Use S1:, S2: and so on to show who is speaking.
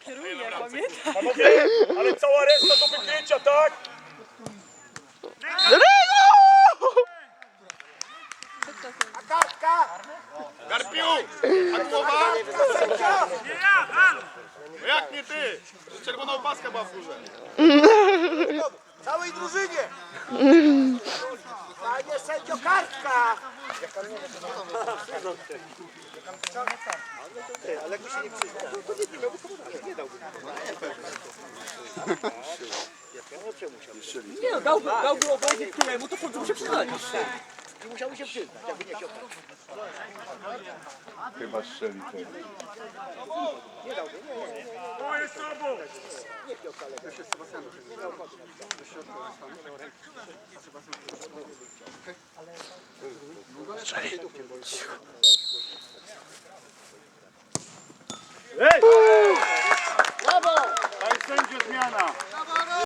S1: Kieruję, pamiętam.
S2: Panowie, ale cała reszta do wykrycia, tak?
S3: Karpiu! A głowa? No jak nie ty? Czerwona opaska była w górze.
S4: Całej drużynie! Panie sędzio, kartka! Ale jakby się nie przyznał, to nie miałby komunikacji, nie dałby.
S5: Nie. No, dałby, dałby obojętnie któremu, to końcu się przyznać.
S4: I musiałby się przyznać, jakby nie chciał.
S6: Chyba strzeli. Ten.
S2: Panie sędzio, zmiana.